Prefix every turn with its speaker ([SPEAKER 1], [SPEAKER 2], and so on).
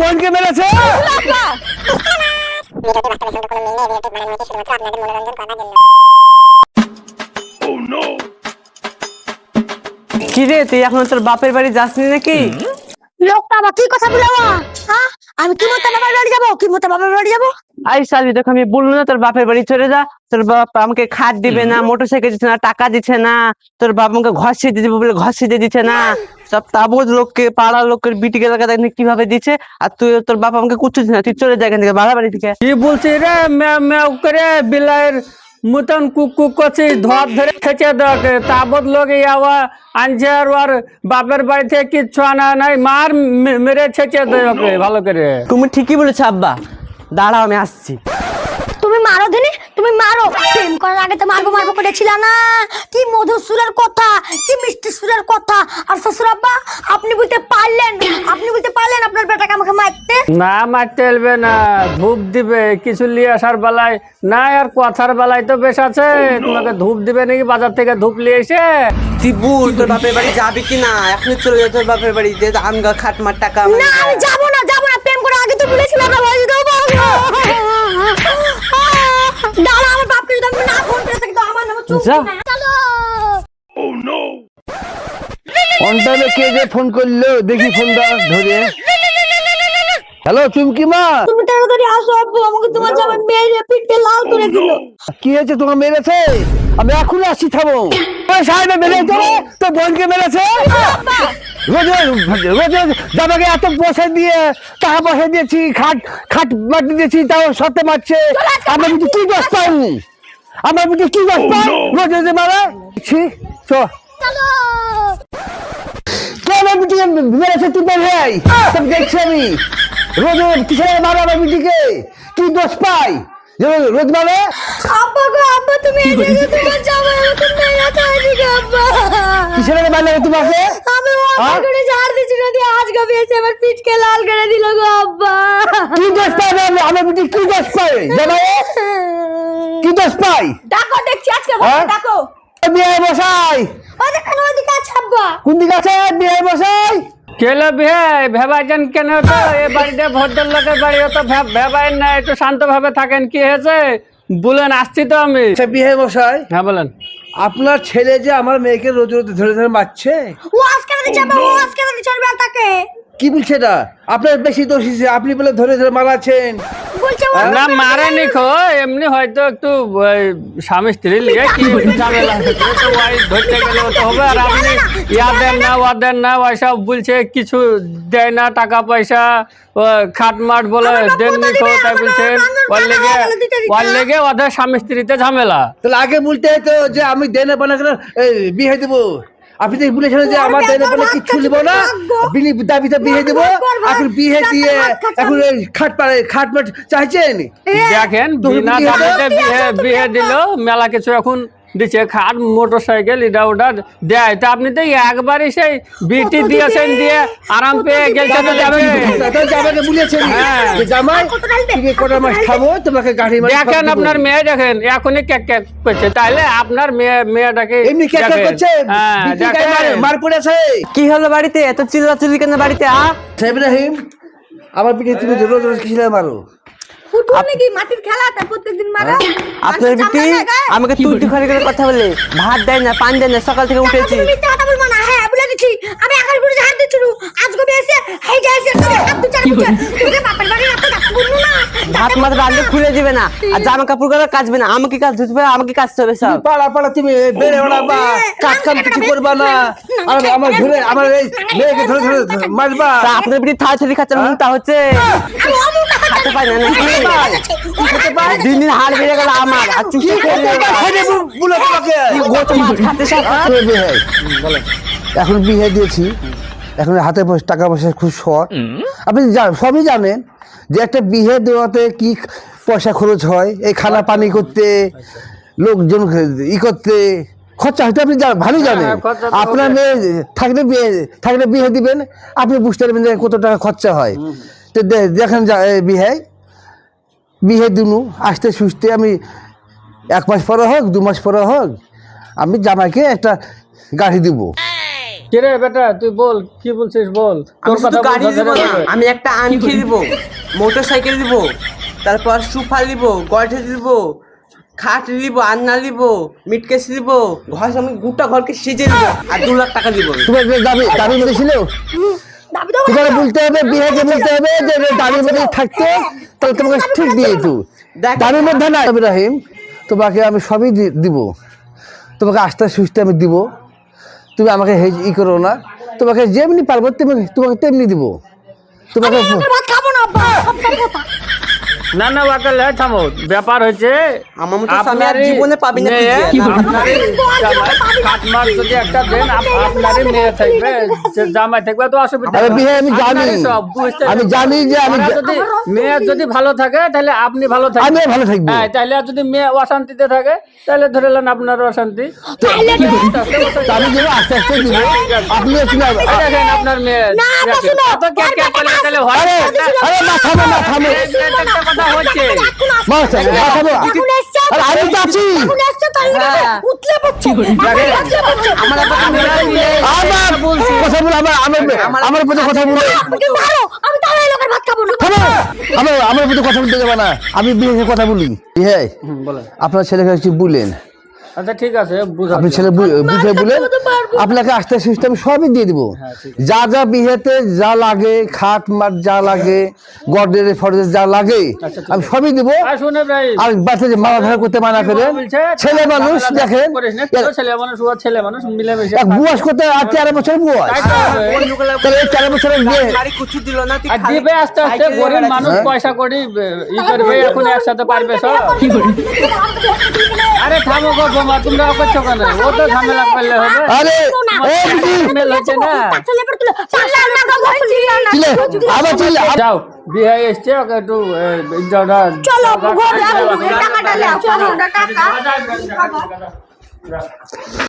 [SPEAKER 1] বোনকে মেরেছে?
[SPEAKER 2] তুই এখন তোর বাপের বাড়ি যাসনি নাকি?
[SPEAKER 3] লোকটা আবার কি কথা বলে হ্যাঁ? আমি কি মতো বাবার বাড়ি যাব? কি মতো বাবার বাড়ি যাব?
[SPEAKER 2] আই সালি দেখো আমি বলল না তোর বাপের বাড়ি চলে যা। তোর বাপ আমাকে খাট দিবে না মোটর সাইকেল দিচ্ছে না টাকা দিচ্ছে না। তোর বাপ আমাকে ঘর সিঁড়ে দিবে বলে ঘর সিঁড়ে দিচ্ছে না। সব তাবজ লোককে পাড়ার লোকের বিটিকে লাগা দেখনি কীভাবে দিচ্ছে? আর তুই তোর বাপ আমাকে কুচ্ছু দিচ্ছে না তুই চলে যা এখান থেকে বাড়া বাড়ি থেকে।
[SPEAKER 4] কি বলছি রে ম্যাও ম্যাও করে বিলাইয়ের মতন কুক কুক করছি ধর ধরে খেচে দেওয়াকে। তাবৎ লোক ইয়াওয়া আনছে আর ওর বাপের বাড়ি থেকে কিচ্ছু আনা নাই মার মেরে ছেচে দেওয়াকে ভালো করে।
[SPEAKER 2] তুমি ঠিকই বলেছ আব্বা। দাঁড়াও আমি আসছি।
[SPEAKER 3] তুমি মারো দিনি? তুমি মারো? প্রেম করার আগে তো মারবো মারবো করেছিল না। কি মধুর সুরের কথা কি মিষ্টি সুরের কথা। আর শ্বশুর আব্বা আপনি বলতে পারলেন আপনি বলতে পারলেন আপনার বেটাকে আমাকে মারতে?
[SPEAKER 4] না মারতে এলবে না। ধূপ দিবে কিছু নিয়ে আসার বেলায়। না আর কথার বেলায় তো বেশ আছে। তোমাকে ধূপ দিবে নাকি বাজার থেকে ধূপ নিয়ে এসে?
[SPEAKER 2] তুই বুঝ তোর বাপের বাড়ি যাবি কি না? এখনই চলে যা তোর বাপের বাড়ি যে ধান গা খাট মার টাকা
[SPEAKER 3] না আমি যাব না যাব না। প্রেম করে আগে তো বলেছিলাম না বয়স দেবো দাঁড়া আমার বাপকে যদি আমি না ফোন করে থাকি তো আমার নাম চুপ
[SPEAKER 2] যা।
[SPEAKER 3] চলো
[SPEAKER 1] অন্টানে কে যে ফোন করল দেখি ফোনটা ধরে। হ্যালো চুমকি মা
[SPEAKER 3] তুমি তাড়াতাড়ি আসো আব্বু আমাকে তোমার জামাই মেরে পিঠে লাল করে দিল।
[SPEAKER 1] কি হয়েছে তোমার মেরেছে? আমি এখন আসছি থামো। ওই সাহেবে মেরেছে তোর বোনকে মেরেছে? রোজ রোজ রোজ রোজ জামাকে এত পয়সা দিয়ে টাকা পয়সা দিয়েছি খাট খাট মাটি দিয়েছি তাও সত্যি মারছে। আমার বুঝি কি দোষ পাইনি? আমার বুঝি কি দোষ পাই রোজ রোজ মারা? ছি চ
[SPEAKER 3] চলো!
[SPEAKER 1] আমার বিটিকে মেরেছে তুই হয়ে আয়। সব দেখছি আমি। রোজ রোজ কিসের মারা আমার বিটিকে কি দোষ পাই? যে রোজ রোজ মারে?
[SPEAKER 3] আব্বা গো আব্বা তুমি এসেছ তোমার জামাই আমাকে মেরে খাইনি গো আব্বা।
[SPEAKER 1] কিসের মারলে তোমাকে?
[SPEAKER 3] আমি? ওকে করে ঝাড় দিচ্ছি যদি আজ এসে আমার পিঠকে লাল করে দিল গো আব্বা।
[SPEAKER 1] কি দোষ পাই আমার- আমার বিটি কি দোষ পাই? জামাই? কি দোষ পাই?
[SPEAKER 3] ডাকো দেখছি আজকে
[SPEAKER 1] হ্যাঁ?
[SPEAKER 3] ডাকো।
[SPEAKER 1] বিয়ে বসাই
[SPEAKER 3] ও দেখেন ওদিকে আছে আব্বা।
[SPEAKER 1] কোন দিকে আছে বিয়ে বসাই
[SPEAKER 4] কেলো ভে ভেবাইছেন কেন তো? এ বাড়িতে ভদ্রলোকের বাড়ি অত ভে- ভেবাইন না একটু শান্তভাবে থাকেন কি হয়েছে? বলেন আসছি তো আমি।
[SPEAKER 1] আচ্ছা বিয়ে বসাই
[SPEAKER 4] হ্যাঁ বলেন।
[SPEAKER 1] আপনার ছেলে যে আমার মেয়েকে রোজ রোজ ধরে ধরে মারছে?
[SPEAKER 3] ও আজকে ও আজকে বেলটাকে
[SPEAKER 1] কি বলছে এটা? আপনার বেশি দোষী যে আপনি বলে ধরে ধরে মারাছেন
[SPEAKER 3] বলছে ও
[SPEAKER 4] না মারেনি খো এমনি হয়তো একটু স্বামী স্ত্রী লিয়ে কি ঝামেলা। তো ওই ধরতে গেলে তো হবে আর আপনি ইয়া দেন না। ওয়া দেন না বলছে কিছু দেয় না টাকা পয়সা ও খাট মাট বলে দেননি
[SPEAKER 3] বলে
[SPEAKER 4] খো তাই বলছেন ওর লেগে। ওর লেগে ওদের স্বামী স্ত্রীতে ঝামেলা।
[SPEAKER 1] তাহলে আগে বলতে হতো যে আমি দেনে বানা বিয়ে দেবো। আপনি তো বলেছিলেন যে আমার দেনে
[SPEAKER 3] ভাত
[SPEAKER 1] কিচ্ছু
[SPEAKER 3] খাচ্ছে,
[SPEAKER 1] না। বিলি দাবিতে বিয়ে দেব।
[SPEAKER 3] দেবো
[SPEAKER 1] এখন বিয়ে দিয়ে। এখন খাট পারে খাট মাট চাইছেন
[SPEAKER 4] দেখেন বিনা
[SPEAKER 1] বিয়ে
[SPEAKER 4] দাবিতে বিয়ে বিয়ে দিল মেলা কিছু এখন দিচ্ছে খাট মোটর সাইকেল এটা ওটা দেয় তা আপনি তো একবারই সেই বিটি দিয়েছেন দিয়ে আরাম পেয়ে? গেছে তো যাবে।
[SPEAKER 1] জামাকে বলেছেন
[SPEAKER 4] হ্যাঁ।
[SPEAKER 1] জামাই
[SPEAKER 3] কত ঢালবে?
[SPEAKER 1] তুমি
[SPEAKER 3] কত
[SPEAKER 1] কটা মাস খাব তোমাকে গাড়ি
[SPEAKER 4] দেখেন আপনার মেয়ে দেখেন এখনই কেক কেক করছে তাইলে আপনার মেয়ে মেয়েটাকে
[SPEAKER 1] এমনি কে কে করছে
[SPEAKER 4] হ্যাঁ
[SPEAKER 1] বিটি গায়ে
[SPEAKER 4] দেখেন।
[SPEAKER 1] মার- মার পড়েছে
[SPEAKER 2] কি হলো বাড়িতে এত চিল্লাচিল্লি কেন বাড়িতে আ
[SPEAKER 1] ইব্রাহিম আমার পিঠে তুমি রোজ রোজ কিসে মারো
[SPEAKER 3] ফুটবল নাকি মাটির খেলা তার প্রত্যেকদিন মারা
[SPEAKER 2] আপনার বিটি আমাকে করে কথা বলে ভাত দেয় না পান দেয় না সকাল থেকে উঠেছি
[SPEAKER 3] মিথ্যা কথা বলব না হ্যাঁ বলে দিচ্ছি আমি আকাশ করে ঝাড় দিচ্ছি আজ গো এসে হেই যাই হাত দু চার তোকে বাপের বাড়ি রাখতে বলব না
[SPEAKER 2] ভাত রান্না খুলে দিবে না আর জামা কাপড়গুলো কাচবে না আমাকে কাজ ধুতে হবে আমাকে কাজ হবে সব
[SPEAKER 1] পাড়া পাড়া তুমি বেড়ে ওড়াবা কাজ কাম কিছু করবা না আর আমার ধরে আমার এই মেয়েকে ধরে ধরে মারবা
[SPEAKER 2] তা আপনার বিটি থালি থালি খাচ্ছে মুখটা হচ্ছে খেতে পাই না
[SPEAKER 3] খেতে
[SPEAKER 2] দিন দিন হাড় বেড়ে গেল আমার আর
[SPEAKER 1] কি বলে তোমাকে।
[SPEAKER 2] মাছ সব
[SPEAKER 1] এ এখন বিয়ে দিয়েছি। এখন হাতে পয়সা- টাকা পয়সা খুব শর্ট আপনি সবই জানেন যে একটা বিয়ে দেওয়াতে কি পয়সা খরচ হয় এই খানা পানি করতে লোকজন ই করতে খরচা হয়তো আপনি ভালোই জানেন।
[SPEAKER 4] হ্যাঁ, তো
[SPEAKER 1] আপনার। মেয়ে থাকলে বিয়ে থাকলে বিয়ে দিবেন আপনি বুঝতে পারবেন যে কত টাকা খরচা হয়। তো দে- দেখেন বিয়ে বিয়ে দিনু আসতে সুস্থে আমি এক মাস পরে হোক দু মাস পরে হোক আমি জামাইকে একটা গাড়ি দিব।
[SPEAKER 4] কিরে বেটা তুই বল কি বলছিস বল?
[SPEAKER 2] আমি
[SPEAKER 4] তোর কথা
[SPEAKER 2] গাড়ি দিব না আমি একটা আংটি দিব মোটর সাইকেল দিব তারপর সুফা দিব গঠে দিব খাট দিব আন্না দিব মিটকেস দিব ঘর আমি গোটা ঘরকে সেজে দিব আর দু লাখ টাকা দিব
[SPEAKER 1] যে দাবি
[SPEAKER 3] দাবি দাও
[SPEAKER 1] তোমাকে বলতে হবে বিহাকে বলতে হবে যে দাবির মধ্যে থাকতে তাহলে তোমাকে ঠিক দিয়ে দিত দাবির মধ্যে না ইব্রাহিম তোমাকে আমি সবই দিব। তোমাকে আস্তে সুস্থে আমি দিব। তুমি আমাকে হেজ ই করো না। তোমাকে যেমনি পারব তেমনি তোমাকে তেমনি দিব। তোমাকে
[SPEAKER 3] খাব না আব্বা সব সব কথা
[SPEAKER 4] না না ওয়াকাল হ্যাঁ থামো। ব্যাপার হচ্ছে
[SPEAKER 2] আর জীবনে পাবি না
[SPEAKER 4] কাটমার যদি একটা দেন আপনারই মেয়ে থাকবে জামাই থাকবে তো অসুবিধা
[SPEAKER 1] আরে আমি জানি।
[SPEAKER 4] সব, বুঝতে
[SPEAKER 1] আমি জানি যে আমি
[SPEAKER 4] যদি মেয়ে যদি ভালো থাকে তাহলে আপনি ভালো থাকবেন।
[SPEAKER 1] আমিও ভালো থাকব।
[SPEAKER 4] হ্যাঁ তাহলে যদি মেয়ে অশান্তিতে থাকে তাহলে ধরে নেন আপনার অশান্তি।
[SPEAKER 1] আমি দেবো। আস্তে আস্তে দিব
[SPEAKER 4] এই দেখেন আপনার মেয়ে
[SPEAKER 3] না, তো
[SPEAKER 4] দেখেন।
[SPEAKER 3] শুনো,
[SPEAKER 4] এত কে কে তাহলে হয়
[SPEAKER 1] আরে
[SPEAKER 4] না।
[SPEAKER 1] থামো না থামো। আমি তো আছি।
[SPEAKER 2] হ্যাঁ। আমার
[SPEAKER 1] প্রতি কথা বলে। আমার প্রতি কথা বলতে যাবে না। আমি বিয়ে কথা বলি। হ্যাঁ আপনার ছেলেকে কিছু বলেন।
[SPEAKER 4] আচ্ছা ঠিক আছে
[SPEAKER 1] আপনি ছেলে বুঝে বলেন আপনাকে আস্তে আমি সবই দিয়ে দিব। যা যা বিয়েতে যা লাগে খাট মাট যা লাগে গডের ফডের যা লাগে আমি সবই দিব।
[SPEAKER 4] আর শুনে ভাই
[SPEAKER 1] আর বাচ্চা যে মারা ধরা করতে মানা
[SPEAKER 4] বলছে,
[SPEAKER 1] ছেলে মানুষ দেখেন।
[SPEAKER 4] করিস না, কেউ ছেলে মানুষ ছেলে মানুষ মিলেমিশে
[SPEAKER 1] বুয়াস করতে আর তেরো বছর বুয়াস। বছরের বিয়ে
[SPEAKER 2] কুচু দিল না তুই
[SPEAKER 4] আর দিবে আস্তে আস্তে গরিব মানুষ
[SPEAKER 1] হ্যাঁ?
[SPEAKER 4] পয়সা করি ই করবে এখন একসাথে পারবে সব আরে থামো গো বোমা তোমরা করছ কেন ও তো ঝামেলা করলে হবে
[SPEAKER 1] আরে ও দিদি
[SPEAKER 4] মেল হচ্ছে না
[SPEAKER 1] আবার চিলে
[SPEAKER 4] যাও বিয়ে এসছে ওকে একটু
[SPEAKER 3] চলো ঘরে টাকাটা
[SPEAKER 4] টাকা